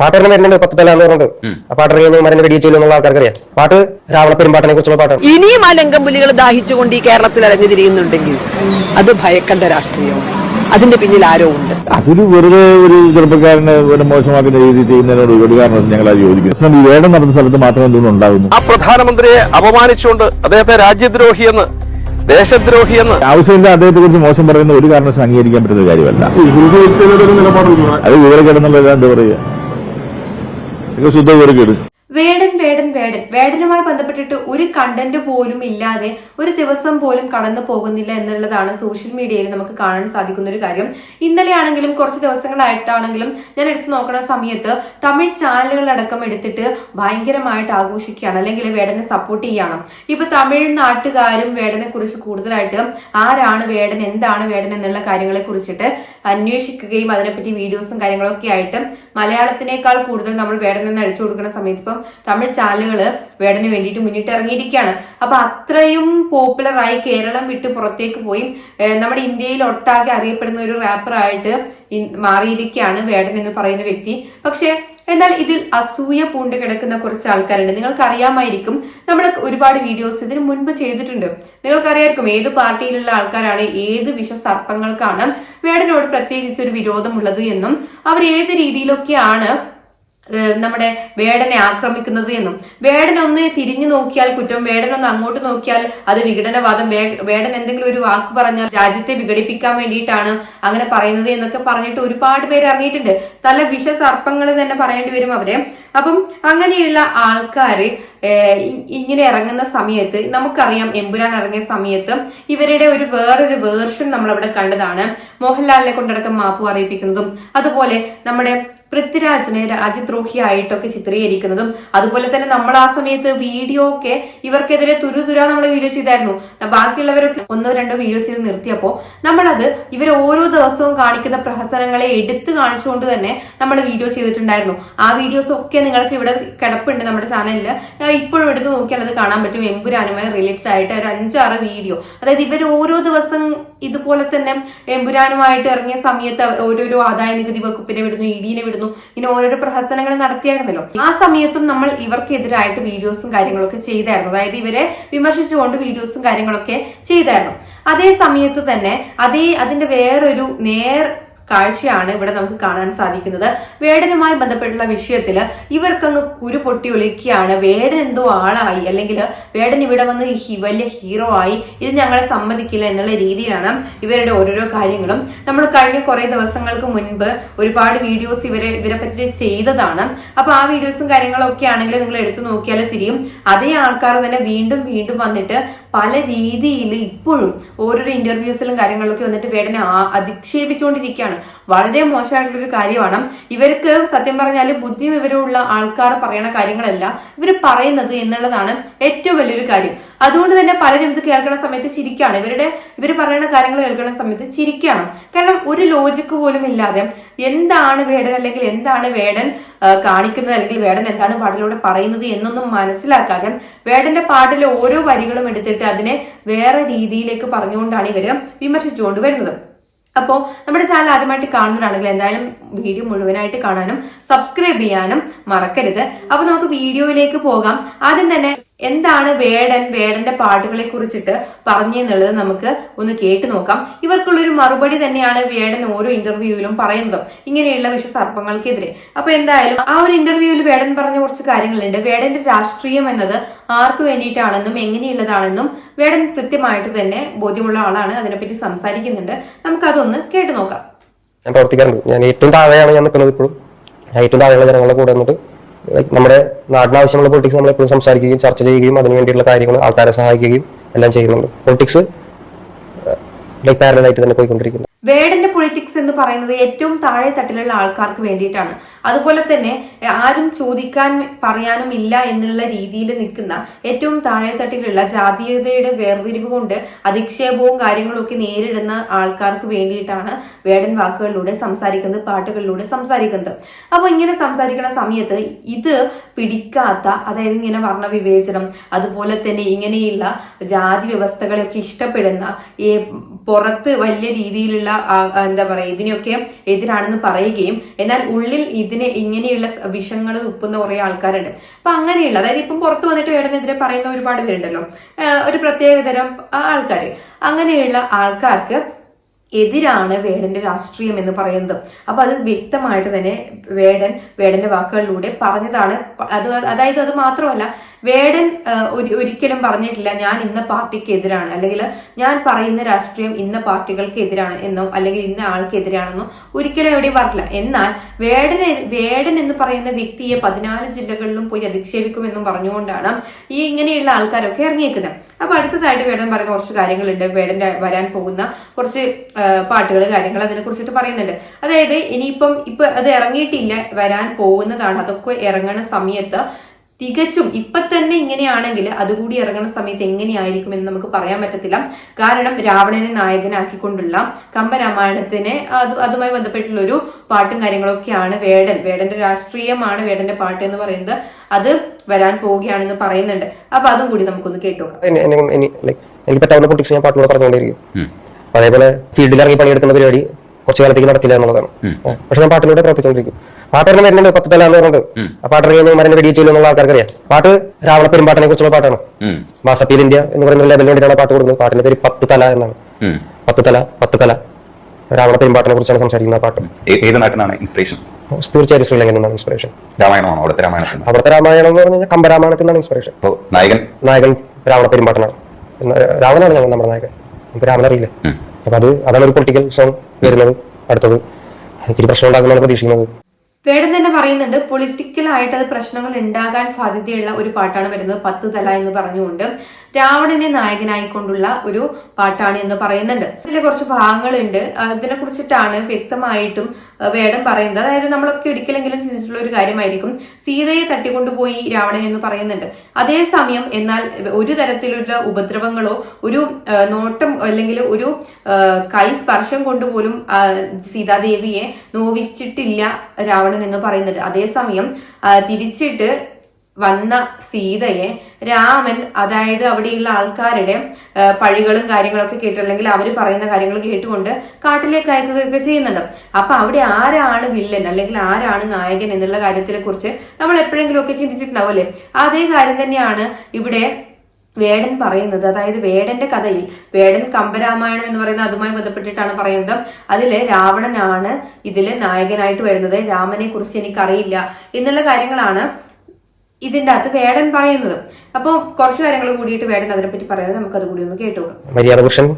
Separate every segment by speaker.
Speaker 1: പാട്ട് വരുന്നുണ്ട് പത്ത് എന്ന് പറഞ്ഞിട്ട് ആ പാട്ട് മരന്റെ വെടിയിച്ചില്ല എന്നുള്ള ആൾക്കാർക്കറിയാം. പാട്ട് രാവണ പെരുമ്പാട്ടിനെ കുറിച്ചുള്ള പാട്ടാണ്.
Speaker 2: ഇനിയും ആ ലങ്കമ്പുലികൾ ദാഹിച്ചുകൊണ്ട് ഈ കേരളത്തിൽ അലഞ്ഞു തിരിയുന്നുണ്ടെങ്കിൽ അത് ഭയക്കണ്ട രാഷ്ട്രീയം. അതിന്റെ പിന്നിൽ ആരോ ഉണ്ട്.
Speaker 3: അതൊരു വെറുതെ ഒരു ചെറുപ്പക്കാരനെ മോശമാക്കുന്ന രീതി ചെയ്യുന്നതിനോട് ഒരു കാരണം ഞങ്ങൾ അത് യോജിക്കുന്നു. വേണം ഈ വേടം നടന്ന സ്ഥലത്ത് മാത്രമേ എന്തുകൊണ്ട് ഉണ്ടാകുന്നു?
Speaker 4: ആ പ്രധാനമന്ത്രിയെ അപമാനിച്ചുകൊണ്ട് അദ്ദേഹത്തെ രാജ്യദ്രോഹി രാജ്യദ്രോഹിയെന്ന് ദേശദ്രോഹിയെന്ന്.
Speaker 3: ആവശ്യമില്ല അദ്ദേഹത്തെ കുറിച്ച് മോശം പറയുന്ന ഒരു കാരണവശാലും അംഗീകരിക്കാൻ പറ്റുന്ന കാര്യമല്ല. അത് വിവരക്കേടെന്നുള്ള എന്താ പറയുക? ഇതൊക്കെ ശുദ്ധ വിവരക്കേട്
Speaker 5: വേടൻ വേടൻ വേടൻ. വേടനുമായി ബന്ധപ്പെട്ടിട്ട് ഒരു കണ്ടന്റ് പോലും ഇല്ലാതെ ഒരു ദിവസം പോലും കടന്നു പോകുന്നില്ല എന്നുള്ളതാണ് സോഷ്യൽ മീഡിയയിൽ നമുക്ക് കാണാൻ സാധിക്കുന്ന ഒരു കാര്യം. ഇന്നലെ ആണെങ്കിലും കുറച്ച് ദിവസങ്ങളായിട്ടാണെങ്കിലും ഞാൻ എടുത്തു നോക്കുന്ന സമയത്ത് തമിഴ് ചാനലുകളടക്കം എടുത്തിട്ട് ഭയങ്കരമായിട്ട് ആഘോഷിക്കുകയാണ്. അല്ലെങ്കിൽ വേടനെ സപ്പോർട്ട് ചെയ്യണം ഇപ്പൊ തമിഴ് നാട്ടുകാരും വേടനെ കുറിച്ച് കൂടുതലായിട്ട് ആരാണ് വേടൻ എന്താണ് വേടൻ എന്നുള്ള കാര്യങ്ങളെ കുറിച്ചിട്ട് അന്വേഷിക്കുകയും അതിനെപ്പറ്റി വീഡിയോസും കാര്യങ്ങളൊക്കെ ആയിട്ട് മലയാളത്തിനേക്കാൾ കൂടുതൽ നമ്മൾ വേടനെന്ന് അടിച്ചു കൊടുക്കുന്ന സമയത്ത് ഇപ്പം തമിഴ് ചാനലുകൾ വേടന് വേണ്ടിയിട്ട് മുന്നിട്ട് ഇറങ്ങിയിരിക്കുകയാണ് അപ്പൊ അത്രയും പോപ്പുലർ ആയി കേരളം വിട്ട് പുറത്തേക്ക് പോയി നമ്മുടെ ഇന്ത്യയിൽ ഒട്ടാകെ അറിയപ്പെടുന്ന ഒരു റാപ്പറായിട്ട് മാറിയിരിക്കുകയാണ് വേടൻ എന്ന് പറയുന്ന വ്യക്തി. പക്ഷെ എന്നാൽ ഇതിൽ അസൂയ പൂണ്ട് കിടക്കുന്ന കുറച്ച് ആൾക്കാരുണ്ട്. നിങ്ങൾക്ക് അറിയാമായിരിക്കും നമ്മൾ ഒരുപാട് വീഡിയോസ് ഇതിനു മുൻപ് ചെയ്തിട്ടുണ്ട്. നിങ്ങൾക്കറിയായിരിക്കും ഏത് പാർട്ടിയിലുള്ള ആൾക്കാരാണ് ഏത് വിഷസർപ്പങ്ങൾക്കാണ് വേടനോട് പ്രത്യേകിച്ച് ഒരു വിരോധമുള്ളത് എന്നും അവർ ഏത് രീതിയിലൊക്കെയാണ് നമ്മുടെ വേടനെ ആക്രമിക്കുന്നത് എന്നും. വേടൻ ഒന്ന് തിരിഞ്ഞു നോക്കിയാൽ കുറ്റം വേടൻ ഒന്ന് അങ്ങോട്ട് നോക്കിയാൽ അത് വിഘടനവാദം. വേടൻ എന്തെങ്കിലും ഒരു വാക്ക് പറഞ്ഞാൽ രാജ്യത്തെ വിഘടിപ്പിക്കാൻ വേണ്ടിയിട്ടാണ് അങ്ങനെ പറയുന്നത് എന്നൊക്കെ പറഞ്ഞിട്ട് ഒരുപാട് പേര് ഇറങ്ങിയിട്ടുണ്ട്. നല്ല വിഷ സർപ്പങ്ങൾ തന്നെ പറയേണ്ടി വരും അവരെ. അപ്പം അങ്ങനെയുള്ള ആൾക്കാര് ഇങ്ങനെ ഇറങ്ങുന്ന സമയത്ത് നമുക്കറിയാം എമ്പുരാൻ ഇറങ്ങിയ സമയത്ത് ഇവരുടെ ഒരു വേറൊരു വേർഷൻ നമ്മൾ അവിടെ കണ്ടതാണ്. മോഹൻലാലിനെ കൊണ്ടടക്കം മാപ്പ് അറിയിപ്പിക്കുന്നതും അതുപോലെ നമ്മുടെ പൃഥ്വിരാജിനെ രാജ്യദ്രോഹിയായിട്ടൊക്കെ ചിത്രീകരിക്കുന്നതും അതുപോലെ തന്നെ നമ്മൾ ആ സമയത്ത് വീഡിയോ ഒക്കെ ഇവർക്കെതിരെ തുരുതുര നമ്മൾ വീഡിയോ ചെയ്തായിരുന്നു. ബാക്കിയുള്ളവരൊക്കെ ഒന്നോ രണ്ടോ വീഡിയോ ചെയ്ത് നിർത്തിയപ്പോൾ നമ്മളത് ഇവർ ഓരോ ദിവസവും കാണിക്കുന്ന പ്രഹസനങ്ങളെ എടുത്തു കാണിച്ചുകൊണ്ട് തന്നെ നമ്മൾ വീഡിയോ ചെയ്തിട്ടുണ്ടായിരുന്നു. ആ വീഡിയോസ് ഒക്കെ നിങ്ങൾക്ക് ഇവിടെ കിടപ്പുണ്ട് നമ്മുടെ ചാനലിൽ ഇപ്പോഴും എടുത്ത് നോക്കിയാൽ അത് കാണാൻ പറ്റും. എമ്പുരാനുമായി റിലേറ്റഡ് ആയിട്ട് ഒരു അഞ്ചാറ് വീഡിയോ അതായത് ഇവർ ഓരോ ദിവസം ഇതുപോലെ തന്നെ എമ്പുരാനുമായിട്ട് ഇറങ്ങിയ സമയത്ത് ഓരോരോ ആദായ നികുതി വകുപ്പിനെ വിടുന്നു ഇഡിനെ വിടുന്നു. ഇങ്ങനെ ഓരോരോ പ്രഹസനങ്ങൾ നടത്തിയായിരുന്നല്ലോ. ആ സമയത്തും നമ്മൾ ഇവർക്കെതിരായിട്ട് വീഡിയോസും കാര്യങ്ങളൊക്കെ ചെയ്തായിരുന്നു. അതായത് ഇവരെ വിമർശിച്ചുകൊണ്ട് വീഡിയോസും കാര്യങ്ങളൊക്കെ ചെയ്തായിരുന്നു. അതേ സമയത്ത് തന്നെ അതേ അതിന്റെ വേറൊരു നേർ കാഴ്ചയാണ് ഇവിടെ നമുക്ക് കാണാൻ സാധിക്കുന്നത്. വേടനുമായി ബന്ധപ്പെട്ടുള്ള വിഷയത്തിൽ ഇവർക്കങ്ങ് കുരു പൊട്ടി ഒലിക്കുകയാണ് വേടൻ എന്തോ ആളായി. അല്ലെങ്കിൽ വേടൻ ഇവിടെ വന്ന് വലിയ ഹീറോ ആയി. ഇത് ഞങ്ങളെ സമ്മതിക്കില്ല എന്നുള്ള രീതിയിലാണ് ഇവരുടെ ഓരോരോ കാര്യങ്ങളും. നമ്മൾ കഴിഞ്ഞ കുറെ ദിവസങ്ങൾക്ക് മുൻപ് ഒരുപാട് വീഡിയോസ് ഇവരെ ഇവരെ പറ്റി ചെയ്തതാണ്. അപ്പൊ ആ വീഡിയോസും കാര്യങ്ങളും ഒക്കെ ആണെങ്കിൽ നിങ്ങൾ എടുത്തു നോക്കിയാൽ തിരിയും. അതേ ആൾക്കാർ തന്നെ വീണ്ടും വീണ്ടും വന്നിട്ട് പല രീതിയിൽ ഇപ്പോഴും ഓരോരോ ഇന്റർവ്യൂസിലും കാര്യങ്ങളിലൊക്കെ വന്നിട്ട് വേടനെ അധിക്ഷേപിച്ചുകൊണ്ടിരിക്കുകയാണ് വളരെ മോശമായിട്ടുള്ള ഒരു കാര്യമാണ്. ഇവർക്ക് സത്യം പറഞ്ഞാൽ ബുദ്ധി വിവരമുള്ള ആൾക്കാർ പറയുന്ന കാര്യങ്ങളല്ല ഇവർ പറയുന്നത് എന്നുള്ളതാണ് ഏറ്റവും വലിയൊരു കാര്യം. അതുകൊണ്ട് തന്നെ പലരും ഇത് കേൾക്കുന്ന സമയത്ത് ചിരിക്കുകയാണ്. ഇവരുടെ ഇവർ പറയുന്ന കാര്യങ്ങൾ കേൾക്കുന്ന സമയത്ത് ചിരിക്കുകയാണ്. കാരണം ഒരു ലോജിക്ക് പോലും ഇല്ലാതെ എന്താണ് വേടൻ അല്ലെങ്കിൽ എന്താണ് വേടൻ കാണിക്കുന്നത് അല്ലെങ്കിൽ വേടൻ എന്താണ് പാട്ടിലൂടെ പറയുന്നത് എന്നൊന്നും മനസ്സിലാക്കാതെ വേടന്റെ പാട്ടിലെ ഓരോ വരികളും എടുത്തിട്ട് അതിനെ വേറെ രീതിയിലേക്ക് പറഞ്ഞുകൊണ്ടാണ് ഇവർ വിമർശിച്ചുകൊണ്ട് വരുന്നത്. അപ്പോൾ നമ്മുടെ ചാനൽ ആദ്യമായിട്ട് കാണുന്നവരാണെങ്കിൽ എന്തായാലും വീഡിയോ മുഴുവനായിട്ട് കാണാനും സബ്സ്ക്രൈബ് ചെയ്യാനും മറക്കരുത്. അപ്പൊ നമുക്ക് വീഡിയോയിലേക്ക് പോകാം. ആദ്യം തന്നെ എന്താണ് വേടൻ വേടന്റെ പാട്ടുകളെ കുറിച്ചിട്ട് പറഞ്ഞെന്നുള്ളത് നമുക്ക് ഒന്ന് കേട്ടു നോക്കാം. ഇവർക്കുള്ളൊരു മറുപടി തന്നെയാണ് വേടൻ ഓരോ ഇന്റർവ്യൂവിലും പറയുന്നതും. ഇങ്ങനെയുള്ള വിഷസർപ്പങ്ങൾക്കെതിരെ. അപ്പൊ എന്തായാലും ആ ഒരു ഇന്റർവ്യൂവിൽ വേടൻ പറഞ്ഞ കുറച്ച് കാര്യങ്ങളുണ്ട്. വേടന്റെ രാഷ്ട്രീയം എന്നത് ആർക്ക് വേണ്ടിയിട്ടാണെന്നും എങ്ങനെയുള്ളതാണെന്നും വേടൻ കൃത്യമായിട്ട് തന്നെ ബോധ്യമുള്ള ആളാണ്. അതിനെപ്പറ്റി സംസാരിക്കുന്നുണ്ട്. നമുക്കതൊന്ന് കേട്ടു നോക്കാം.
Speaker 1: ഞാൻ പ്രവർത്തിക്കാറുണ്ട്. ഞാൻ ഏറ്റവും താഴെയാണ് ഞാൻ നിൽക്കുന്നത് ഇപ്പോഴും. ഏറ്റവും താഴെയുള്ള ജനങ്ങളുടെ കൂടെ നിന്നിട്ട് like നമ്മുടെ നാടിന് ആവശ്യമുള്ള പൊളിറ്റിക്സ് നമ്മൾ എപ്പോഴും സംസാരിക്കുകയും ചർച്ച ചെയ്യുകയും അതിനു വേണ്ടിയുള്ള കാര്യങ്ങൾ ആൾക്കാരെ സഹായിക്കുകയും എല്ലാം ചെയ്യുന്നുണ്ട്. പൊളിറ്റിക്സ് ലൈക്ക് പാരലായിട്ട് തന്നെ പോയിക്കൊണ്ടിരിക്കുന്നു.
Speaker 5: വേടന്റെ പൊളിറ്റിക്സ് എന്ന് പറയുന്നത് ഏറ്റവും താഴെ തട്ടിലുള്ള ആൾക്കാർക്ക് വേണ്ടിയിട്ടാണ്. അതുപോലെ തന്നെ ആരും ചോദിക്കാൻ പറയാനും ഇല്ല എന്നുള്ള രീതിയിൽ നിൽക്കുന്ന ഏറ്റവും താഴെ തട്ടിലുള്ള ജാതീയതയുടെ വേർതിരിവ് കൊണ്ട് അധിക്ഷേപവും കാര്യങ്ങളും ഒക്കെ നേരിടുന്ന ആൾക്കാർക്ക് വേണ്ടിയിട്ടാണ് വേടൻ വാക്കുകളിലൂടെ സംസാരിക്കുന്നത് പാട്ടുകളിലൂടെ സംസാരിക്കുന്നത്. അപ്പോൾ ഇങ്ങനെ സംസാരിക്കുന്ന സമയത്ത് ഇത് പിടിക്കാത്ത അതായത് ഇങ്ങനെ വർണവിവേചനം അതുപോലെ തന്നെ ഇങ്ങനെയുള്ള ജാതി വ്യവസ്ഥകളൊക്കെ ഇഷ്ടപ്പെടുന്ന ഈ പുറത്ത് വലിയ രീതിയിലുള്ള എന്താ പറയുക ഇതിനെയൊക്കെ എതിരാണെന്ന് പറയുകയും എന്നാൽ ഉള്ളിൽ ഇതിനെ ഇങ്ങനെയുള്ള വിഷങ്ങൾ തുപ്പുന്ന കുറേ ആൾക്കാരുണ്ട്. അപ്പൊ അങ്ങനെയുള്ള അതായത് ഇപ്പം പുറത്തു വന്നിട്ട് വേടനെതിരെ പറയുന്ന ഒരുപാട് പേരുണ്ടല്ലോ. ഒരു പ്രത്യേക തരം ആൾക്കാർ അങ്ങനെയുള്ള ആൾക്കാർക്ക് എതിരാണ് വേടന്റെ രാഷ്ട്രീയം എന്ന് പറയുന്നത്. അപ്പൊ അത് വ്യക്തമായിട്ട് തന്നെ വേടൻ വേടന്റെ വാക്കുകളിലൂടെ പറഞ്ഞതാണ്. അത് അതായത് അത് മാത്രമല്ല വേടൻ ഒരിക്കലും പറഞ്ഞിട്ടില്ല ഞാൻ ഇന്ന പാർട്ടിക്ക് എതിരാണ് അല്ലെങ്കിൽ ഞാൻ പറയുന്ന രാഷ്ട്രീയം ഇന്ന പാർട്ടികൾക്ക് എതിരാണ് എന്നോ അല്ലെങ്കിൽ ഇന്ന ആൾക്കെതിരാണെന്നോ ഒരിക്കലും എവിടെയും പറഞ്ഞില്ല എന്നാൽ വേടൻ വേടൻ എന്ന് പറയുന്ന വ്യക്തിയെ പതിനാല് ജില്ലകളിലും പോയി അധിക്ഷേപിക്കുമെന്നും പറഞ്ഞുകൊണ്ടാണ് ഈ ഇങ്ങനെയുള്ള ആൾക്കാരൊക്കെ ഇറങ്ങിയേക്കുന്നത്. അപ്പൊ അടുത്തതായിട്ട് വേടൻ പറയുന്ന കുറച്ച് കാര്യങ്ങളുണ്ട്. വേടന്റെ വരാൻ പോകുന്ന കുറച്ച് പാട്ടുകൾ കാര്യങ്ങൾ അതിനെ കുറിച്ചിട്ട് പറയുന്നുണ്ട്. അതായത് ഇനിയിപ്പം ഇപ്പൊ അത് ഇറങ്ങിയിട്ടില്ല വരാൻ പോകുന്നതാണ്. അതൊക്കെ ഇറങ്ങണ സമയത്ത് തികച്ചും ഇപ്പൊ തന്നെ ഇങ്ങനെയാണെങ്കിൽ അതുകൂടി ഇറങ്ങുന്ന സമയത്ത് എങ്ങനെയായിരിക്കും എന്ന് നമുക്ക് പറയാൻ പറ്റത്തില്ല. കാരണം രാവണനെ നായകനാക്കിക്കൊണ്ടുള്ള കമ്പരാമായണത്തിനെ അത് അതുമായി ബന്ധപ്പെട്ടുള്ള ഒരു പാട്ടും കാര്യങ്ങളൊക്കെയാണ് വേടൻ. വേടന്റെ രാഷ്ട്രീയമാണ് വേടന്റെ പാട്ട് എന്ന് പറയുന്നത്. അത് വരാൻ പോവുകയാണെന്ന് പറയുന്നുണ്ട്. അപ്പൊ അതും കൂടി നമുക്കൊന്ന് കേട്ടോക്കാം
Speaker 1: എനിക്ക് പറ്റാവുന്ന പൊട്ടിക്സ് ഞാൻ പറഞ്ഞുകൊണ്ടിരിക്കും അതേപോലെ ഫീൽഡിൽ ഇറങ്ങി പണിയെടുക്കുന്ന പരിപാടി. കുറച്ച് കാലത്തേക്ക് നടക്കില്ല എന്നുള്ളതാണ്. പക്ഷെ ഞാൻ പാട്ടിലൂടെ പ്രവർത്തിച്ചുകൊണ്ടിരിക്കും പാട്ടിറങ്ങി വരുന്നുണ്ട് പത്ത് തല എന്ന് പറഞ്ഞിട്ട് ആ പാട്ടിറങ്ങി മരന്റെ വെടി ചെയ്യില്ല എന്നുള്ള ആൾക്കാർക്ക് അറിയാം പാട്ട് രാവണ പെരുമ്പാട്ടിനെ കുറിച്ചുള്ള പാട്ടാണ്. മാസപ്പീൽ ഇന്ത്യ എന്ന് പറയുന്ന ലെവലിന് വേണ്ടിയിട്ടാണ് പാട്ട് കൊടുക്കുന്നത്. പാട്ടിന്റെ പേര് പത്ത് തല എന്നാണ്. പത്ത് തല പത്ത് കല. രാവണ പെരുമ്പാട്ടിനെ കുറിച്ചാണ് സംസാരിക്കുന്ന പാട്ട്.
Speaker 6: ഏത് നാട്ടിനാണ് ഇൻസ്പിറേഷൻ
Speaker 1: തീർച്ചയായും ശ്രീലങ്കയിൽ നിന്നാണ് ഇൻസ്പിറേഷൻ
Speaker 6: രാമായണമാണ് അവിടുത്തെ രാമായണം
Speaker 1: അവിടുത്തെ രാമായണം എന്ന് പറഞ്ഞാൽ കമ്പരാമായണത്തിൽ നിന്നാണ് ഇൻസ്പിറേഷൻ
Speaker 6: നായകൻ?
Speaker 1: നായകൻ രാവണ പെരുമ്പാട്ടനാണ്. രാവണാണ് നമ്മുടെ നായകൻ. നമുക്ക് രാവണ അറിയില്ല. അപ്പൊ അത് അതാണ് ഒരു പൊളിറ്റിക്കൽ സോങ് വരുന്നത്. അടുത്തത് ഇത്തിരി പ്രശ്നം ഉണ്ടാകുന്ന പ്രതീക്ഷിക്കുന്നത്.
Speaker 5: വേടൻ തന്നെ പറയുന്നുണ്ട് പൊളിറ്റിക്കൽ ആയിട്ട് അത് പ്രശ്നങ്ങൾ ഉണ്ടാകാൻ സാധ്യതയുള്ള ഒരു പാട്ടാണ് വരുന്നത് പത്ത് തല എന്ന് പറഞ്ഞുകൊണ്ട്. രാവണനെ നായകനായിക്കൊണ്ടുള്ള ഒരു പാട്ടാണ് എന്ന് പറയുന്നുണ്ട്. ഇതിലെ കുറച്ച് ഭാഗങ്ങളുണ്ട്. അതിനെ കുറിച്ചിട്ടാണ് വ്യക്തമായിട്ടും വേടം പറയുന്നത്. അതായത് നമ്മളൊക്കെ ഒരിക്കലെങ്കിലും ചിന്തിച്ചിട്ടുള്ള ഒരു കാര്യമായിരിക്കും സീതയെ തട്ടിക്കൊണ്ടുപോയി രാവണൻ എന്ന് പറയുന്നുണ്ട്. അതേസമയം എന്നാൽ ഒരു തരത്തിലുള്ള ഉപദ്രവങ്ങളോ ഒരു നോട്ടം അല്ലെങ്കിൽ ഒരു കൈ സ്പർശം കൊണ്ടുപോലും സീതാദേവിയെ നോവിച്ചിട്ടില്ല രാവണൻ എന്ന് പറയുന്നുണ്ട്. അതേസമയം തിരിച്ചിട്ട് വന്ന സീതയെ രാമൻ അതായത് അവിടെയുള്ള ആൾക്കാരുടെ പഴികളും കാര്യങ്ങളൊക്കെ കേട്ടില്ലെങ്കിൽ അവർ പറയുന്ന കാര്യങ്ങൾ കേട്ടുകൊണ്ട് കാട്ടിലേക്ക് അയക്കുകയൊക്കെ ചെയ്യുന്നുണ്ട്. അപ്പൊ അവിടെ ആരാണ് വില്ലൻ അല്ലെങ്കിൽ ആരാണ് നായകൻ എന്നുള്ള കാര്യത്തിനെ കുറിച്ച് നമ്മൾ എപ്പോഴെങ്കിലും ഒക്കെ ചിന്തിച്ചിട്ടുണ്ടാവും അല്ലേ? അതേ കാര്യം തന്നെയാണ് ഇവിടെ വേടൻ പറയുന്നത്. അതായത് വേടന്റെ കഥയിൽ വേടൻ കമ്പരാമായണം എന്ന് പറയുന്ന അതുമായി ബന്ധപ്പെട്ടിട്ടാണ് പറയുന്നത്. അതിൽ രാവണനാണ് ഇതിൽ നായകനായിട്ട് വരുന്നത്. രാമനെ കുറിച്ച് എനിക്കറിയില്ല. എന്നുള്ള കാര്യങ്ങളാണ് ഇതിന്റെ അകത്ത് വേടൻ പറയുന്നത്. അപ്പോൾ കുറച്ച് കാര്യങ്ങൾ കൂടിയിട്ട് വേടൻ അതിനെപ്പറ്റി പറയുന്നത് നമുക്ക് അത് കൂടി ഒന്ന് കേട്ടു
Speaker 1: മര്യാദ പുരുഷൻ.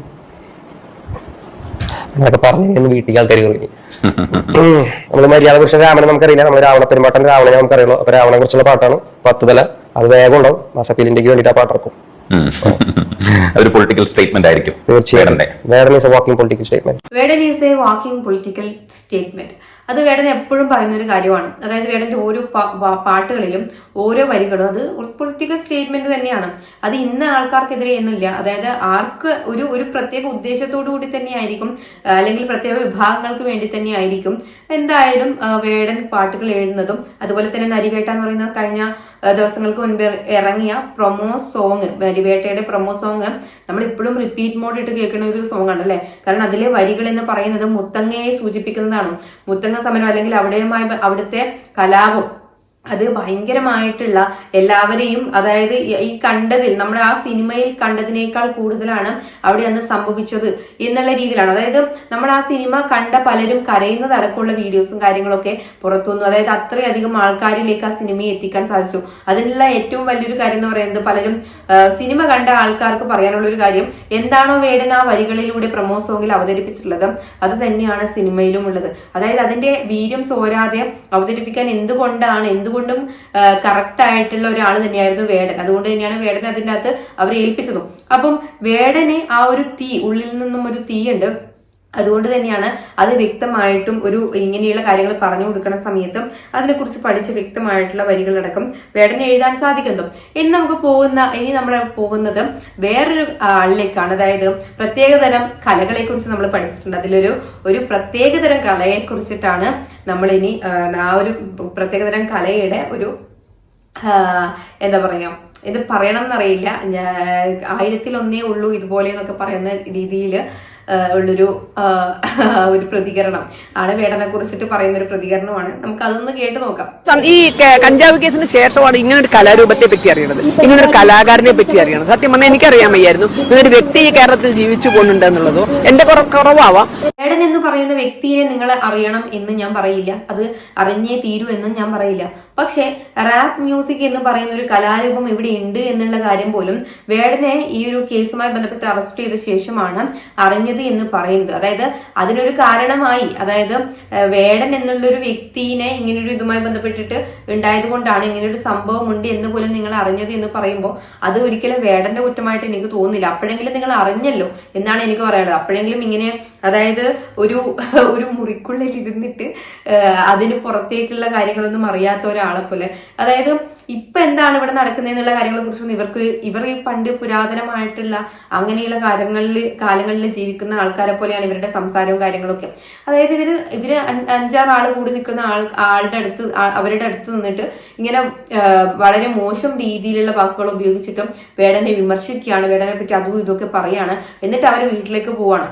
Speaker 1: എന്നൊക്കെ പറഞ്ഞു എന്ന് വീട്ടിൽ ആൾക്കാർ കയറി. നമ്മൾ മര്യാദ പുരുഷൻ രാമനെ നമുക്കറിയില്ല. നമ്മൾ രാവണ പെരുമാട്ടൻ രാവണനെ നമുക്കറിയുള്ളൂ അപ്പൊ രാവണെ കുറിച്ചുള്ള പാട്ടാണ്. പത്ത് തല അത് വേഗം ഉണ്ടാവും. മാസപ്പീൽ വേണ്ടിട്ട് വേണ്ടിയിട്ട് ആ പാട്ടിറക്കും
Speaker 6: പൊളിറ്റിക്കൽ സ്റ്റേറ്റ്മെന്റ് ആയിരിക്കും
Speaker 1: തീർച്ചയായിട്ടും Vedan is a walking political statement
Speaker 5: Vedan is a walking political statement അത് വേടൻ എപ്പോഴും പറയുന്ന ഒരു കാര്യമാണ്. അതായത് വേടന്റെ ഓരോ പാട്ടുകളിലും ഓരോ വരികളും അത് പൊളിറ്റിക്കൽ സ്റ്റേറ്റ്മെന്റ് തന്നെയാണ്. അത് ഇന്ന ആൾക്കാർക്കെതിരെ എന്നില്ല. അതായത് ആർക്ക് ഒരു ഒരു പ്രത്യേക ഉദ്ദേശത്തോടു കൂടി തന്നെയായിരിക്കും അല്ലെങ്കിൽ പ്രത്യേക വിഭാഗങ്ങൾക്ക് വേണ്ടി തന്നെയായിരിക്കും എന്തായാലും വേടൻ പാട്ടുകൾ എഴുതുന്നതും അതുപോലെ തന്നെ നരിവേട്ട എന്ന് പറയുന്ന കഴിഞ്ഞ ദിവസങ്ങൾക്ക് മുൻപ് ഇറങ്ങിയ പ്രൊമോ സോങ് നരിവേട്ടയുടെ പ്രൊമോ സോങ് നമ്മൾ ഇപ്പോഴും റിപ്പീറ്റ് മോഡ് ഇട്ട് കേൾക്കുന്ന ഒരു സോങ് ആണ് അല്ലേ? കാരണം അതിലെ വരികൾ എന്ന് പറയുന്നത് മുത്തങ്ങയെ സൂചിപ്പിക്കുന്നതാണ്. മുത്തങ്ങ സമരം അല്ലെങ്കിൽ അവിടെയുമായി അവിടുത്തെ കലാപം അത് ഭയങ്കരമായിട്ടുള്ള എല്ലാവരെയും അതായത് ഈ- കണ്ടതിൽ നമ്മുടെ ആ സിനിമയിൽ കണ്ടതിനേക്കാൾ കൂടുതലാണ് അവിടെ അന്ന് സംഭവിച്ചത് എന്നുള്ള രീതിയിലാണ്. അതായത് നമ്മൾ ആ സിനിമ കണ്ട പലരും കരയുന്നതടക്കമുള്ള വീഡിയോസും കാര്യങ്ങളൊക്കെ പുറത്തു വന്നു അതായത് അത്രയധികം ആൾക്കാരിലേക്ക് ആ സിനിമയെ എത്തിക്കാൻ സാധിച്ചു. അതിനുള്ള ഏറ്റവും വലിയൊരു കാര്യം എന്ന് പറയുന്നത് പലരും സിനിമ കണ്ട ആൾക്കാർക്ക് പറയാനുള്ള ഒരു കാര്യം എന്താണോ വേടൻ ആ വരികളിലൂടെ പ്രമോ സോങ്ങിൽ അവതരിപ്പിച്ചിട്ടുള്ളത് അത് തന്നെയാണ് സിനിമയിലും ഉള്ളത്. അതായത് അതിന്റെ വീര്യം സോരാതെ അവതരിപ്പിക്കാൻ എന്തുകൊണ്ടാണ് എന്തുകൊണ്ടും കറക്റ്റ് ആയിട്ടുള്ള ഒരാൾ തന്നെയായിരുന്നു വേടൻ. അതുകൊണ്ട് തന്നെയാണ് വേടൻ അതിന്റെ അകത്ത് അവരെ ഏൽപ്പിച്ചതും. അപ്പം വേടനെ ആ ഒരു തീ ഉള്ളിൽ നിന്നും ഒരു തീയുണ്ട്. അതുകൊണ്ട് തന്നെയാണ് അത് വ്യക്തമായിട്ടും ഒരു ഇങ്ങനെയുള്ള കാര്യങ്ങൾ പറഞ്ഞു കൊടുക്കുന്ന സമയത്തും അതിനെക്കുറിച്ച് പഠിച്ച് വ്യക്തമായിട്ടുള്ള വരികളടക്കം വേടനെ എഴുതാൻ സാധിക്കുന്നു. ഇനി നമുക്ക് പോകുന്ന ഇനി നമ്മൾ പോകുന്നത് വേറൊരു ആളിലേക്കാണ്. അതായത് പ്രത്യേകതരം കലകളെ കുറിച്ച് നമ്മൾ പഠിച്ചിട്ടുണ്ട്. അതിലൊരു ഒരു പ്രത്യേകതരം കലയെ കുറിച്ചിട്ടാണ് നമ്മൾ ഇനി ആ, ഒരു പ്രത്യേകതരം കലയുടെ ഒരു എന്താ പറയാ ഇത് പറയണം എന്നറിയില്ല ആയിരത്തിൽ ഒന്നേ ഉള്ളൂ ഇതുപോലെ എന്നൊക്കെ പറയുന്ന രീതിയിൽ ഉള്ളൊരു ഒരു പ്രതികരണം. ആണ് വേടനെ കുറിച്ചിട്ട് പറയുന്ന ഒരു പ്രതികരണമാണ്. നമുക്ക് അതൊന്ന് കേട്ട് നോക്കാം.
Speaker 2: ഈ കഞ്ചാവ് കേസിന് ശേഷമാണ് ഇങ്ങനെ ഒരു കലാരൂപത്തെ പറ്റി അറിയണത്. ഇങ്ങനെ ഒരു കലാകാരനെ പറ്റി അറിയണത്. സത്യം പറഞ്ഞാൽ എനിക്കറിയാൻ വയ്യായിരുന്നു. ഇങ്ങനെ ഒരു വ്യക്തി ഈ കേരളത്തിൽ ജീവിച്ചു പോകുന്നുണ്ട് എന്നുള്ളതോ? എന്റെ കുറ- കുറവാവാം.
Speaker 5: വേടൻ എന്ന് പറയുന്ന വ്യക്തിയെ നിങ്ങൾ അറിയണം എന്ന് ഞാൻ പറയില്ല. അത് അറിഞ്ഞേ തീരൂ എന്നും ഞാൻ പറയില്ല. പക്ഷേ റാപ്പ് മ്യൂസിക് എന്ന് പറയുന്ന ഒരു കലാരൂപം ഇവിടെ ഉണ്ട് എന്നുള്ള കാര്യം പോലും വേടനെ ഈ ഒരു കേസുമായി ബന്ധപ്പെട്ട് അറസ്റ്റ് ചെയ്ത ശേഷമാണ് അറിഞ്ഞത് എന്ന് പറയുന്നത്. അതായത് അതിനൊരു കാരണമായി അതായത് വേടൻ എന്നുള്ള ഒരു വ്യക്തിനെ ഇങ്ങനൊരു ഇതുമായി ബന്ധപ്പെട്ടിട്ട് ഉണ്ടായത് കൊണ്ടാണ് ഇങ്ങനൊരു സംഭവം ഉണ്ട് എന്ന് പോലും നിങ്ങൾ അറിഞ്ഞത് എന്ന് പറയുമ്പോൾ അത് ഒരിക്കലും വേടന്റെ കുറ്റമായിട്ട് എനിക്ക് തോന്നുന്നില്ല. അപ്പോഴെങ്കിലും നിങ്ങൾ അറിഞ്ഞല്ലോ എന്നാണ് എനിക്ക് പറയാനുള്ളത്. അപ്പോഴെങ്കിലും ഇങ്ങനെ അതായത് ഒരു ഒരു മുറിക്കുള്ളിൽ ഇരുന്നിട്ട് അതിന് പുറത്തേക്കുള്ള കാര്യങ്ങളൊന്നും അറിയാത്ത ഒരാളെ പോലെ. അതായത് ഇപ്പൊ എന്താണ് ഇവിടെ നടക്കുന്നതെന്നുള്ള കാര്യങ്ങളെ കുറിച്ചൊന്നും ഇവർക്ക് ഇവർ ഈ പണ്ട് പുരാതനമായിട്ടുള്ള അങ്ങനെയുള്ള കാര്യങ്ങളിൽ കാലങ്ങളിൽ ജീവിക്കുന്ന ആൾക്കാരെ പോലെയാണ് ഇവരുടെ സംസാരവും കാര്യങ്ങളൊക്കെ. അതായത് ഇവർ ഇവർ അഞ്ചാറ് ആൾ കൂടി നിൽക്കുന്ന ആൾ ആളുടെ അടുത്ത് അവരുടെ അടുത്ത് നിന്നിട്ട് ഇങ്ങനെ വളരെ മോശം രീതിയിലുള്ള വാക്കുകൾ ഉപയോഗിച്ചിട്ടും വേടനെ വിമർശിക്കുകയാണ് വേടനെ പറ്റി അതും ഇതൊക്കെ പറയാണ്. എന്നിട്ട് അവർ വീട്ടിലേക്ക് പോവാണ്.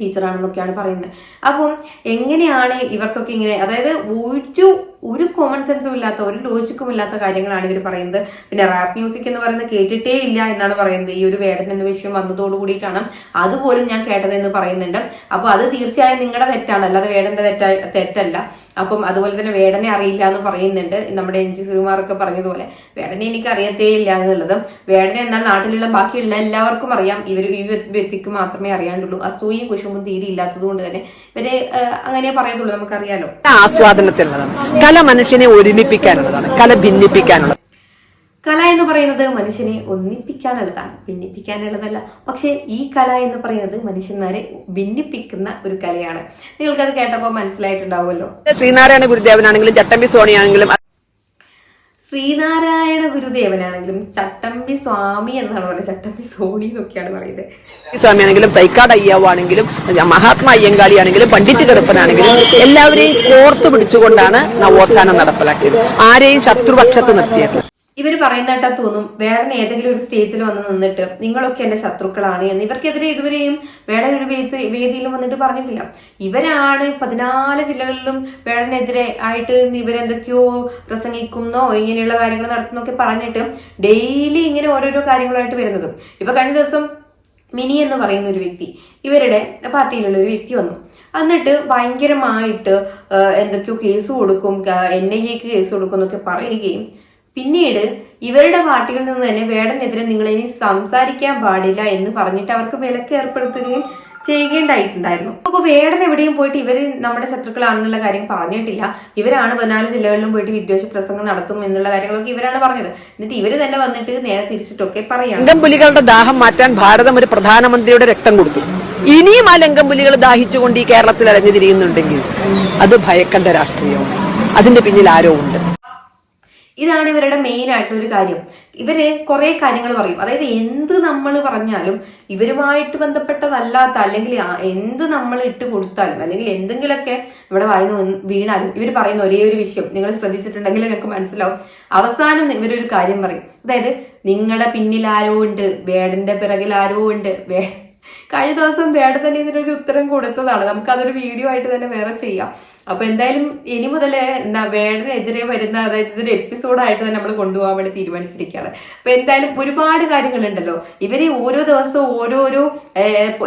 Speaker 5: ടീച്ചറാണെന്നൊക്കെയാണ് പറയുന്നത്. അപ്പം എങ്ങനെയാണ് ഇവർക്കൊക്കെ ഇങ്ങനെ അതായത് ഒരു ഒരു കോമൺ സെൻസും ഇല്ലാത്ത ഒരു ലോജിക്കും ഇല്ലാത്ത കാര്യങ്ങളാണ് ഇവർ പറയുന്നത്. പിന്നെ റാപ്പ് മ്യൂസിക് എന്ന് പറയുന്നത് കേട്ടിട്ടേ ഇല്ല എന്നാണ് പറയുന്നത്. ഈ ഒരു വേടൻ എന്ന വിഷയം വന്നതോടു കൂടിയിട്ടാണ്. അതുപോലും ഞാൻ കേട്ടതെന്ന് പറയുന്നുണ്ട്. അപ്പോൾ അത് തീർച്ചയായും നിങ്ങളുടെ തെറ്റാണ്. അല്ലാതെ വേടന്റെ തെറ്റ തെറ്റല്ല. അപ്പം അതുപോലെ തന്നെ വേടനെ അറിയില്ല എന്ന് പറയുന്നുണ്ട്. നമ്മുടെ എൻ ജി ശ്രീകുമാറൊക്കെ പറഞ്ഞതുപോലെ. വേടനെ എനിക്ക് അറിയത്തേ ഇല്ല എന്നുള്ളത്. വേടനെ എന്നാൽ നാട്ടിലുള്ള ബാക്കിയുള്ള എല്ലാവർക്കും അറിയാം. ഇവർ ഈ വ്യക്തിക്ക് മാത്രമേ അറിയാണ്ടുള്ളൂ. അസൂയും കുശുമ്പും തീരെ ഇല്ലാത്തത് കൊണ്ട് തന്നെ ഇവർ അങ്ങനെ പറയത്തുള്ളൂ നമുക്കറിയാലോ.
Speaker 2: ആസ്വാദനത്തിലുള്ളതാണ്. കല മനുഷ്യനെ ഒരുമിപ്പിക്കാനുള്ളതാണ്. കല ഭിന്നിപ്പിക്കാനുള്ളത്
Speaker 5: കല എന്ന് പറയുന്നത് മനുഷ്യനെ ഒന്നിപ്പിക്കാനുള്ളതാണ്. ഭിന്നിപ്പിക്കാനുള്ളതല്ല. പക്ഷേ ഈ കല എന്ന് പറയുന്നത് മനുഷ്യന്മാരെ ഭിന്നിപ്പിക്കുന്ന ഒരു കലയാണ്. നിങ്ങൾക്കത് കേട്ടപ്പോൾ മനസ്സിലായിട്ടുണ്ടാവുമല്ലോ.
Speaker 2: ശ്രീനാരായണ ഗുരുദേവനാണെങ്കിലും ചട്ടമ്പി സോണിയാണെങ്കിലും
Speaker 5: ശ്രീനാരായണ ഗുരുദേവനാണെങ്കിലും ചട്ടമ്പി സ്വാമി എന്നാണ് പറയുന്നത് ചട്ടമ്പി സോണി എന്നൊക്കെയാണ് പറയുന്നത്.
Speaker 2: സ്വാമിയാണെങ്കിലും തൈക്കാട് അയ്യാവാണെങ്കിലും മഹാത്മാ അയ്യങ്കാളി ആണെങ്കിലും പണ്ഡിറ്റ് കറുപ്പനാണെങ്കിലും എല്ലാവരെയും കോർത്തു പിടിച്ചുകൊണ്ടാണ് നവോത്ഥാനം നടപ്പിലാക്കിയത്. ആരെയും ശത്രുപക്ഷത്ത് നിർത്തിയത്
Speaker 5: ഇവർ പറയുന്നതായിട്ടാ തോന്നും വേടൻ ഏതെങ്കിലും ഒരു സ്റ്റേജിൽ വന്ന് നിന്നിട്ട് നിങ്ങളൊക്കെ എന്റെ ശത്രുക്കളാണ് എന്ന്. ഇവർക്കെതിരെ ഇതുവരെയും വേടൻ ഒരു വേദി വേദിയിലും വന്നിട്ട് പറഞ്ഞിട്ടില്ല. ഇവരാണ് പതിനാല് ജില്ലകളിലും വേടനെതിരെ ആയിട്ട് ഇവരെന്തൊക്കെയോ പ്രസംഗിക്കുന്നോ ഇങ്ങനെയുള്ള കാര്യങ്ങൾ നടത്തുന്നൊക്കെ പറഞ്ഞിട്ട് ഡെയിലി ഇങ്ങനെ ഓരോരോ കാര്യങ്ങളായിട്ട് വരുന്നത്. ഇപ്പൊ കഴിഞ്ഞ ദിവസം മിനി എന്ന് പറയുന്ന ഒരു വ്യക്തി ഇവരുടെ പാർട്ടിയിലുള്ള ഒരു വ്യക്തി വന്നു. എന്നിട്ട് ഭയങ്കരമായിട്ട് എന്തൊക്കെയോ കേസ് കൊടുക്കും എൻ ഐ എക്ക് കേസ് കൊടുക്കും എന്നൊക്കെ പറയുകയും പിന്നീട് ഇവരുടെ പാർട്ടിയിൽ നിന്ന് തന്നെ വേടനെതിരെ നിങ്ങൾ ഇനി സംസാരിക്കാൻ പാടില്ല എന്ന് പറഞ്ഞിട്ട് അവർക്ക് വിലക്ക് ഏർപ്പെടുത്തുകയും ചെയ്യേണ്ടായിട്ടുണ്ടായിരുന്നു അപ്പൊ വേടൻ എവിടെയും പോയിട്ട് ഇവർ നമ്മുടെ ശത്രുക്കളാണെന്നുള്ള കാര്യം പറഞ്ഞിട്ടില്ല. ഇവരാണ് പതിനാല് ജില്ലകളിലും പോയിട്ട് വിദ്വേഷ പ്രസംഗം നടത്തും എന്നുള്ള കാര്യങ്ങളൊക്കെ ഇവരാണ് പറഞ്ഞത്. എന്നിട്ട് ഇവർ തന്നെ വന്നിട്ട് നേരെ തിരിച്ചിട്ടൊക്കെ പറയാണ്
Speaker 2: ലംഘംപുലികളുടെ ദാഹം മാറ്റാൻ ഭാരതം ഒരു പ്രധാനമന്ത്രിയുടെ രക്തം കൊടുത്തു. ഇനിയും ആ ലംഘംപുലികൾ ദാഹിച്ചുകൊണ്ട് ഈ കേരളത്തിൽ അലഞ്ഞു തിരിയുന്നുണ്ടെങ്കിൽ അത് ഭയക്കേണ്ട രാഷ്ട്രീയമാണ്. അതിന്റെ പിന്നിൽ ആരോ ഉണ്ട്.
Speaker 5: ഇതാണ് ഇവരുടെ മെയിൻ ആയിട്ടുള്ള ഒരു കാര്യം. ഇവർ കുറെ കാര്യങ്ങൾ പറയും. അതായത് എന്ത് നമ്മൾ പറഞ്ഞാലും ഇവരുമായിട്ട് ബന്ധപ്പെട്ടതല്ലാത്ത അല്ലെങ്കിൽ എന്ത് നമ്മൾ ഇട്ട് കൊടുത്താലും അല്ലെങ്കിൽ എന്തെങ്കിലുമൊക്കെ ഇവിടെ വന്ന് വീണാലും ഇവർ പറയുന്ന ഒരേ ഒരു വിഷയം. നിങ്ങൾ ശ്രദ്ധിച്ചിട്ടുണ്ടെങ്കിൽ നിങ്ങൾക്ക് മനസ്സിലാവും. അവസാനം ഇവരൊരു കാര്യം പറയും. അതായത് നിങ്ങളുടെ പിന്നിൽ ആരോ ഉണ്ട് വേടന്റെ പിറകിൽ ആരോ ഉണ്ട്. വേ കഴിഞ്ഞ ദിവസം വേട തന്നെ ഇതിനൊരു ഉത്തരം കൊടുത്തതാണ്. നമുക്ക് അതൊരു വീഡിയോ ആയിട്ട് തന്നെ വേറെ ചെയ്യാം. അപ്പൊ എന്തായാലും ഇനി മുതൽ എന്താ വേടനെതിരെ വരുന്ന അതായത് ഇതൊരു എപ്പിസോഡായിട്ട് തന്നെ നമ്മൾ കൊണ്ടുപോകാൻ വേണ്ടി തീരുമാനിച്ചിരിക്കുകയാണ്. അപ്പൊ എന്തായാലും ഒരുപാട് കാര്യങ്ങളുണ്ടല്ലോ. ഇവർ ഓരോ ദിവസവും ഓരോരോ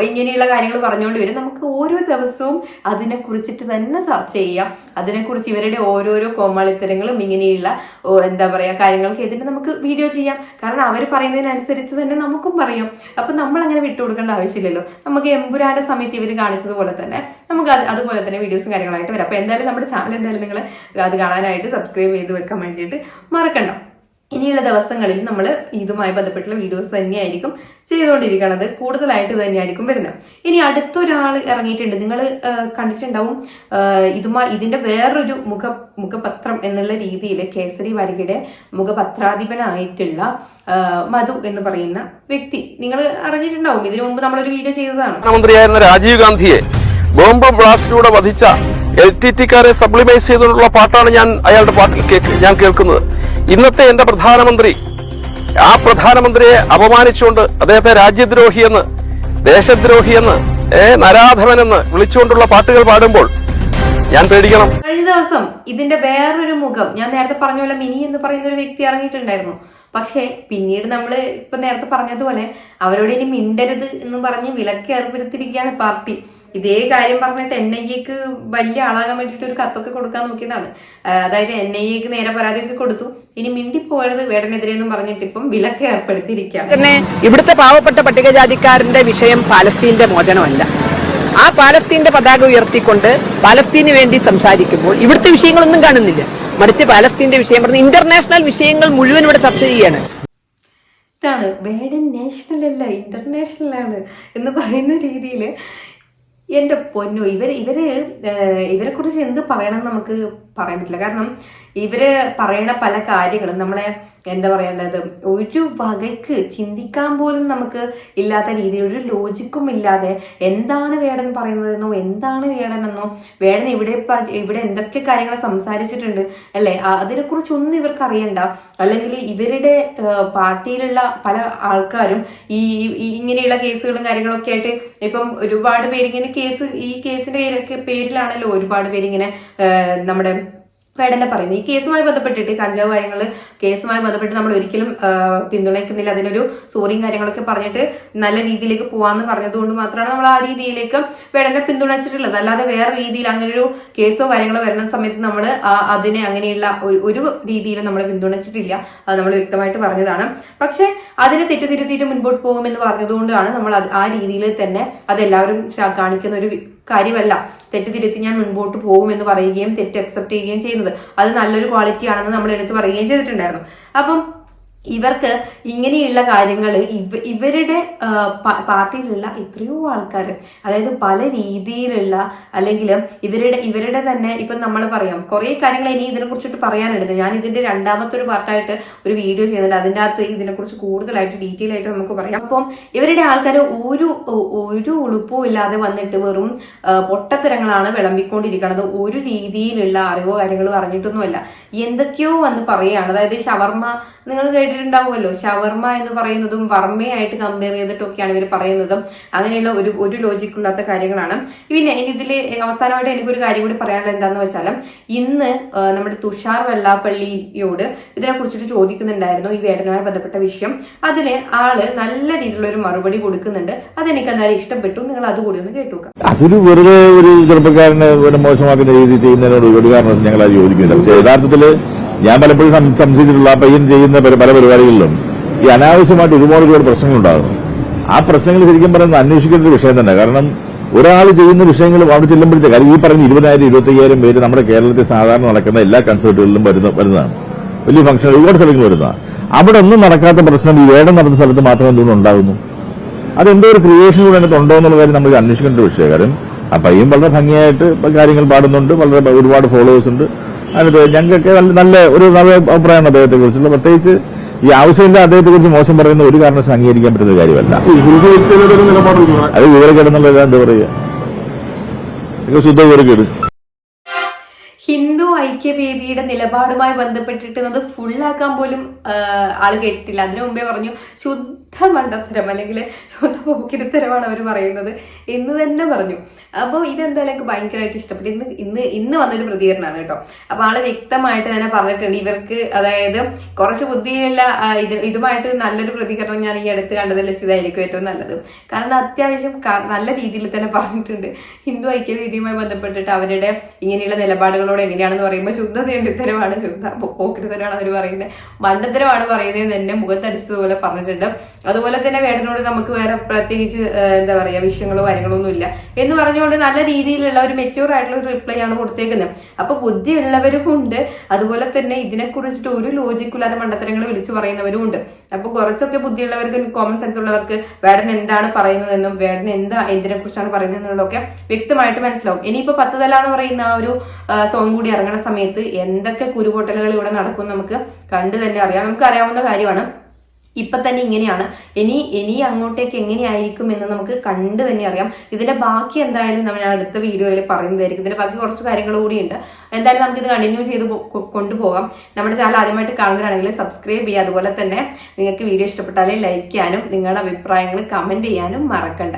Speaker 5: ഇങ്ങനെയുള്ള കാര്യങ്ങൾ പറഞ്ഞുകൊണ്ട് വരും. നമുക്ക് ഓരോ ദിവസവും അതിനെ കുറിച്ചിട്ട് തന്നെ ചർച്ച ചെയ്യാം. അതിനെക്കുറിച്ച് ഇവരുടെ ഓരോരോ കോമാളിത്തരങ്ങളും ഇങ്ങനെയുള്ള എന്താ പറയുക കാര്യങ്ങൾക്ക് എതിരെ നമുക്ക് വീഡിയോ ചെയ്യാം. കാരണം അവർ പറയുന്നതിനനുസരിച്ച് തന്നെ നമുക്കും പറയും. അപ്പം നമ്മൾ അങ്ങനെ വിട്ടുകൊടുക്കേണ്ട ആവശ്യമില്ലല്ലോ. നമുക്ക് എമ്പുരാന്റെ സമയത്ത് ഇവർ കാണിച്ചതുപോലെ തന്നെ നമുക്ക് അത് അതുപോലെ തന്നെ വീഡിയോസും കാര്യങ്ങളായിട്ട് വരാം. അപ്പോൾ എന്തായാലും നമ്മുടെ ചാനൽ എന്തായാലും നിങ്ങൾ അത് കാണാനായിട്ട് സബ്സ്ക്രൈബ് ചെയ്ത് വെക്കാൻ വേണ്ടിയിട്ട് മറക്കണ്ട. ഇനിയുള്ള ദിവസങ്ങളിൽ നമ്മൾ ഇതുമായി ബന്ധപ്പെട്ടുള്ള വീഡിയോസ് തന്നെയായിരിക്കും ചെയ്തുകൊണ്ടിരിക്കുന്നത് കൂടുതലായിട്ട് തന്നെയായിരിക്കും വരുന്നത്. ഇനി അടുത്തൊരാൾ ഇറങ്ങിയിട്ടുണ്ട്. നിങ്ങൾ കണ്ടിട്ടുണ്ടാവും. ഇതുമായി ഇതിന്റെ വേറൊരു മുഖ മുഖപത്രം എന്നുള്ള രീതിയിൽ കേസരി വരികയുടെ മുഖപത്രാധിപനായിട്ടുള്ള മധു എന്ന് പറയുന്ന വ്യക്തി. നിങ്ങൾ അറിഞ്ഞിട്ടുണ്ടാവും. ഇതിനു മുമ്പ് നമ്മളൊരു വീഡിയോ ചെയ്തതാണ്.
Speaker 4: പ്രധാനമന്ത്രിയായിരുന്ന രാജീവ് ഗാന്ധിയെ ബോംബ് ബ്ലാസ്റ്റിലൂടെ വധിച്ച എൽ ടി ടിക്കാരെ സബ്ലിമൈസ് ചെയ്തുകൊണ്ടുള്ള പാട്ടാണ് ഞാൻ അയാളുടെ പാട്ടിൽ ഞാൻ കേൾക്കുന്നത്. ഇന്നത്തെ എന്റെ പ്രധാനമന്ത്രി ആ പ്രധാനമന്ത്രിയെ അപമാനിച്ചുകൊണ്ട് അദ്ദേഹത്തെ രാജ്യദ്രോഹിയെന്ന് ദേശദ്രോഹിയെന്ന് ഏ നരാധവനെന്ന് വിളിച്ചുകൊണ്ടുള്ള പാട്ടുകൾ പാടുമ്പോൾ ഞാൻ പേടിക്കണം.
Speaker 5: കഴിഞ്ഞ ദിവസം ഇതിന്റെ വേറൊരു മുഖം ഞാൻ നേരത്തെ പറഞ്ഞ പോലെ മിനി എന്ന് പറയുന്ന ഒരു വ്യക്തി ഇറങ്ങിയിട്ടുണ്ടായിരുന്നു. പക്ഷേ പിന്നീട് നമ്മൾ ഇപ്പൊ നേരത്തെ പറഞ്ഞതുപോലെ അവരോട് ഇനി മിണ്ടരുത് എന്ന് പറഞ്ഞ് വിലക്ക് ഏർപ്പെടുത്തിയിരിക്കുകയാണ് പാർട്ടി. ഇതേ കാര്യം പറഞ്ഞിട്ട് എൻ ഐ എക്ക് വലിയ ആളാകാൻ വേണ്ടിയിട്ട് ഒരു കത്തൊക്കെ കൊടുക്കാൻ നോക്കിയതാണ്. അതായത് എൻ ഐ എക്ക് നേരെ പരാതിയൊക്കെ കൊടുത്തു. ഇനി മിണ്ടിപ്പോയത് വേടനെതിരെ എന്നും പറഞ്ഞിട്ട് ഇപ്പം വിലക്ക് ഏർപ്പെടുത്തിയിരിക്കുകയാണ്.
Speaker 2: തന്നെ ഇവിടുത്തെ പാവപ്പെട്ട പട്ടികജാതിക്കാരന്റെ വിഷയം പാലസ്തീന്റെ മോചനമല്ല. ആ പാലസ്തീന്റെ പതാക ഉയർത്തിക്കൊണ്ട് പാലസ്തീന് വേണ്ടി സംസാരിക്കുമ്പോൾ ഇവിടുത്തെ വിഷയങ്ങളൊന്നും കാണുന്നില്ല. മറിച്ച് പാലസ്തീന്റെ വിഷയം പറഞ്ഞ് ഇന്റർനാഷണൽ വിഷയങ്ങൾ മുഴുവൻ ഇവിടെ ചർച്ച ചെയ്യാണ്
Speaker 5: ഇതാണ് വേടൻ നാഷണൽ അല്ല ഇന്റർനാഷണൽ ആണ് എന്ന് പറയുന്ന രീതിയിൽ എന്റെ പൊന്നു ഇവർ ഇവർ ഇവരെക്കുറിച്ച് ഇവരെ കുറിച്ച് എന്ത് പറയണം നമുക്ക് പറയാൻ പറ്റില്ല. കാരണം ഇവർ പറയുന്ന പല കാര്യങ്ങളും നമ്മളെ എന്താ പറയേണ്ടത്? ഒരു വകയ്ക്ക് ചിന്തിക്കാൻ പോലും നമുക്ക് ഇല്ലാത്ത രീതിയിൽ ഒരു ലോജിക്കും ഇല്ലാതെ എന്താണ് വേടൻ പറയുന്നതെന്നോ എന്താണ് വേടനെന്നോ വേടൻ ഇവിടെ ഇവിടെ എന്തൊക്കെ കാര്യങ്ങൾ സംസാരിച്ചിട്ടുണ്ട് അല്ലെ? അതിനെക്കുറിച്ചൊന്നും ഇവർക്ക് അറിയണ്ട. അല്ലെങ്കിൽ ഇവരുടെ പാർട്ടിയിലുള്ള പല ആൾക്കാരും ഈ ഇങ്ങനെയുള്ള കേസുകളും കാര്യങ്ങളൊക്കെ ആയിട്ട് ഇപ്പം ഒരുപാട് പേരിങ്ങനെ കേസ് ഈ കേസിന്റെ പേരിലാണല്ലോ ഒരുപാട് പേരിങ്ങനെ നമ്മുടെ വേടനെ പറയുന്നത്. ഈ കേസുമായി ബന്ധപ്പെട്ടിട്ട് കഞ്ചാവ് കാര്യങ്ങൾ കേസുമായി ബന്ധപ്പെട്ട് നമ്മൾ ഒരിക്കലും പിന്തുണയ്ക്കുന്നില്ല. അതിനൊരു സോറിയും കാര്യങ്ങളൊക്കെ പറഞ്ഞിട്ട് നല്ല രീതിയിലേക്ക് പോവാന്ന് പറഞ്ഞതുകൊണ്ട് മാത്രമാണ് നമ്മൾ ആ രീതിയിലേക്ക് വേടനെ പിന്തുണച്ചിട്ടുള്ളത്. അല്ലാതെ വേറെ രീതിയിൽ അങ്ങനെ ഒരു കേസോ കാര്യങ്ങളോ വരുന്ന സമയത്ത് നമ്മൾ അതിനെ അങ്ങനെയുള്ള ഒരു- രീതിയിലും നമ്മൾ പിന്തുണച്ചിട്ടില്ല. അത് നമ്മൾ വ്യക്തമായിട്ട് പറഞ്ഞതാണ്. പക്ഷെ അതിനെ തെറ്റുതിരുത്തിയിട്ട് മുൻപോട്ട് പോകുമെന്ന് പറഞ്ഞതുകൊണ്ടാണ് നമ്മൾ ആ രീതിയിൽ തന്നെ അതെല്ലാവരും കാണിക്കുന്ന ഒരു കാര്യമല്ല. തെറ്റ് തിരുത്തി ഞാൻ മുൻപോട്ട് പോകുമെന്ന് പറയുകയും തെറ്റ് അക്സെപ്റ്റ് ചെയ്യുകയും ചെയ്യുന്നത്. അത് നല്ലൊരു ക്വാളിറ്റി ആണെന്ന് നമ്മൾ എടുത്ത് പറയുകയും ചെയ്തിട്ടുണ്ടായിരുന്നു. അപ്പം ഇവർക്ക് ഇങ്ങനെയുള്ള കാര്യങ്ങൾ ഇവ ഇവരുടെ പാർട്ടിയിലുള്ള എത്രയോ ആൾക്കാർ അതായത് പല രീതിയിലുള്ള അല്ലെങ്കിൽ ഇവരുടെ ഇവരുടെ തന്നെ ഇപ്പം നമ്മൾ പറയാം കുറേ കാര്യങ്ങൾ ഇനി ഇതിനെ കുറിച്ചിട്ട് പറയാനുണ്ട്. ഞാൻ ഇതിന്റെ രണ്ടാമത്തെ ഒരു പാർട്ടായിട്ട് ഒരു വീഡിയോ ചെയ്യുന്നുണ്ട്. അതിന്റെ അകത്ത് ഇതിനെക്കുറിച്ച് കൂടുതലായിട്ട് ഡീറ്റെയിൽ ആയിട്ട് നമുക്ക് പറയാം. അപ്പം ഇവരുടെ ആൾക്കാർ ഒരു ഒരു ഉളുപ്പും ഇല്ലാതെ വന്നിട്ട് വെറും പൊട്ടത്തരങ്ങളാണ് വിളമ്പിക്കൊണ്ടിരിക്കുന്നത് ഒരു രീതിയിലുള്ള അറിവോ കാര്യങ്ങളോ അറിഞ്ഞിട്ടൊന്നുമല്ല. എന്തൊക്കെയോ വന്ന് പറയുകയാണ് അതായത് ഷവർമ്മ നിങ്ങൾ കേട്ടിട്ടുണ്ടാവുമല്ലോ. ഷവർമ്മ എന്ന് പറയുന്നതും വർമ്മയായിട്ട് കമ്പയർ ചെയ്തിട്ടൊക്കെയാണ് ഇവർ പറയുന്നതും. അങ്ങനെയുള്ള ഒരു ഒരു ലോജിക് ഇല്ലാത്ത കാര്യങ്ങളാണ്. പിന്നെ ഇതിൽ അവസാനമായിട്ട് എനിക്കൊരു കാര്യം കൂടി പറയാനുള്ളത് എന്താന്ന് വെച്ചാൽ ഇന്ന് നമ്മുടെ തുഷാർ വെള്ളാപ്പള്ളിയോട് ഇതിനെ കുറിച്ചിട്ട് ചോദിക്കുന്നുണ്ടായിരുന്നു ഈ വേടനുമായി ബന്ധപ്പെട്ട വിഷയം. അതിന് ആൾ നല്ല രീതിയിലുള്ള ഒരു മറുപടി കൊടുക്കുന്നുണ്ട്. അതെനിക്ക് എന്തായാലും ഇഷ്ടപ്പെട്ടു. നിങ്ങൾ അതുകൂടി ഒന്ന് കേട്ടുക
Speaker 3: അതൊരു വെറുതെ ഒരു ചെറുപ്പക്കാരനെ മോശമാക്കുന്ന രീതി ചെയ്യുന്നതിനോട് ഒരു കാരണം ഞങ്ങൾ അത് യോജിക്കുന്നില്ല പക്ഷേ യഥാർത്ഥത്തിൽ ഞാൻ പലപ്പോഴും സംശയിച്ചിട്ടുള്ള ആ പയ്യൻ ചെയ്യുന്ന പല പരിപാടികളിലും ഈ അനാവശ്യമായിട്ട് ഒരുപാട് ഒരുപാട് പ്രശ്നങ്ങളുണ്ടാകുന്നു ആ പ്രശ്നങ്ങൾ ശരിക്കും പറയുന്നത് അന്വേഷിക്കേണ്ട ഒരു വിഷയം തന്നെ. കാരണം ഒരാൾ ചെയ്യുന്ന വിഷയങ്ങൾ അവിടെ ചെല്ലുമ്പോഴത്തേക്ക് കാര്യം ഈ പറഞ്ഞ ഇരുപതിനായിരം ഇരുപത്തയ്യായിരം പേര് നമ്മുടെ കേരളത്തിൽ സാധാരണ നടക്കുന്ന എല്ലാ കൺസേർട്ടുകളിലും വരുന്ന വരുന്നതാണ്. വലിയ ഫംഗ്ഷൻ ഒരുപാട് സ്ഥലങ്ങളിൽ വരുന്നതാണ്. അവിടെ ഒന്നും നടക്കാത്ത പ്രശ്നം ഈ വേടം നടന്ന സ്ഥലത്ത് മാത്രം എന്തുകൊണ്ട് ഉണ്ടാകുന്നു? അതെന്തോ ഒരു ക്രിയേഷൻ കൂടെ അതിനകത്ത് ഉണ്ടോ എന്നുള്ള കാര്യം നമ്മൾ അന്വേഷിക്കേണ്ട വിഷയം കാരണം ആ പയ്യൻ വളരെ ഭംഗിയായിട്ട് കാര്യങ്ങൾ പാടുന്നുണ്ട് വളരെ ഒരുപാട് ഫോളോവേഴ്സ് ഉണ്ട്. അതിനകത്ത് ഞങ്ങൾക്ക് നല്ല ഒരു നല്ല അഭിപ്രായമാണ് അദ്ദേഹത്തെ കുറിച്ചുള്ള പ്രത്യേകിച്ച് ഈ ആവശ്യമില്ല അദ്ദേഹത്തെ കുറിച്ച് മോശം പറയുന്ന ഒരു കാരണം അംഗീകരിക്കാൻ പറ്റുന്ന കാര്യമല്ല. അത് വിവരക്കേടെന്നുള്ളത് എന്താ പറയുക? ശുദ്ധ വിവരക്കേട്
Speaker 5: ഹിന്ദു ഐക്യവേദിയുടെ നിലപാടുമായി ബന്ധപ്പെട്ടിട്ട് അത് ഫുള്ളാക്കാൻ പോലും ആൾ കേട്ടിട്ടില്ല. അതിനു മുമ്പേ പറഞ്ഞു ശുദ്ധ മണ്ടത്തരം അല്ലെങ്കിൽ ശുദ്ധ പോക്കിരിത്തരമാണ് അവർ പറയുന്നത് എന്ന് തന്നെ പറഞ്ഞു. അപ്പോൾ ഇതെന്തായാലും എനിക്ക് ഭയങ്കരമായിട്ട് ഇഷ്ടപ്പെട്ടു. ഇന്ന് ഇന്ന് ഇന്ന് വന്നൊരു പ്രതികരണമാണ് കേട്ടോ. അപ്പോൾ ആൾ വ്യക്തമായിട്ട് തന്നെ പറഞ്ഞിട്ടുണ്ട്. ഇവർക്ക് അതായത് കുറച്ച് ബുദ്ധിയുള്ള ഇത് ഇതുമായിട്ട് നല്ലൊരു പ്രതികരണം ഞാൻ ഈ അടുത്ത് കണ്ടതിൽ വെച്ചതായിരിക്കും ഏറ്റവും നല്ലത്. കാരണം അത്യാവശ്യം നല്ല രീതിയിൽ തന്നെ പറഞ്ഞിട്ടുണ്ട്. ഹിന്ദു ഐക്യവേദിയുമായി ബന്ധപ്പെട്ടിട്ട് അവരുടെ ഇങ്ങനെയുള്ള നിലപാടുകളോട് എങ്ങനെയാണെന്ന് പറയുമ്പോൾ ശുദ്ധതയുണ്ട് ഇത്തരമാണ് ശുദ്ധ പോക്കിരിത്തരമാണ് അവർ പറയുന്നത് മണ്ടത്തരമാണ് പറയുന്നത് എന്നെ മുഖത്തടിച്ചതുപോലെ പറഞ്ഞിട്ടുണ്ട്. അതുപോലെ തന്നെ വേടനോട് നമുക്ക് വേറെ പ്രത്യേകിച്ച് എന്താ പറയുക വിഷയങ്ങളോ കാര്യങ്ങളോ ഒന്നും ഇല്ല. എന്ന് പറഞ്ഞുകൊണ്ട് നല്ല രീതിയിലുള്ള ഒരു മെച്ചൂർ ആയിട്ടുള്ള ഒരു റിപ്ലൈ ആണ് കൊടുത്തേക്കുന്നത് അപ്പൊ ബുദ്ധിയുള്ളവരും ഉണ്ട്. അതുപോലെ തന്നെ ഇതിനെക്കുറിച്ചിട്ട് ഒരു ലോജിക്കില്ലാതെ മണ്ടത്തരങ്ങൾ വിളിച്ചു പറയുന്നവരും ഉണ്ട്. അപ്പൊ കുറച്ചൊക്കെ ബുദ്ധിയുള്ളവർക്ക് കോമൺ സെൻസ് ഉള്ളവർക്ക് വേടൻ എന്താണ് പറയുന്നതെന്നും വേടൻ എന്താ എന്തിനെ കുറിച്ചാണ് പറയുന്നതെന്നുള്ളതൊക്കെ വ്യക്തമായിട്ട് മനസ്സിലാവും. ഇനിയിപ്പോ പത്ത് തല എന്ന് പറയുന്ന ആ ഒരു സോങ് കൂടി ഇറങ്ങുന്ന സമയത്ത് എന്തൊക്കെ കുരുപൊട്ടലുകൾ ഇവിടെ നടക്കും നമുക്ക് കണ്ടു തന്നെ അറിയാം. നമുക്ക് അറിയാവുന്ന കാര്യമാണ്. ഇപ്പൊ തന്നെ ഇങ്ങനെയാണ്. ഇനി ഇനി അങ്ങോട്ടേക്ക് എങ്ങനെയായിരിക്കും എന്ന് നമുക്ക് കണ്ടു തന്നെ അറിയാം. ഇതിന്റെ ബാക്കി എന്തായാലും നമ്മൾ അടുത്ത വീഡിയോയിൽ പറയുന്നതായിരിക്കും. ഇതിന്റെ ബാക്കി കുറച്ച് കാര്യങ്ങൾ കൂടിയുണ്ട് എന്തായാലും നമുക്ക് ഇത് കണ്ടിന്യൂ ചെയ്ത് കൊണ്ടുപോകാം. നമ്മുടെ ചാനൽ ആദ്യമായിട്ട് കാണുന്നതാണെങ്കിൽ സബ്സ്ക്രൈബ് ചെയ്യുക. അതുപോലെ തന്നെ നിങ്ങൾക്ക് വീഡിയോ ഇഷ്ടപ്പെട്ടാലേ ലൈക്ക് ചെയ്യാനും നിങ്ങളുടെ അഭിപ്രായങ്ങൾ കമന്റ് ചെയ്യാനും മറക്കണ്ട.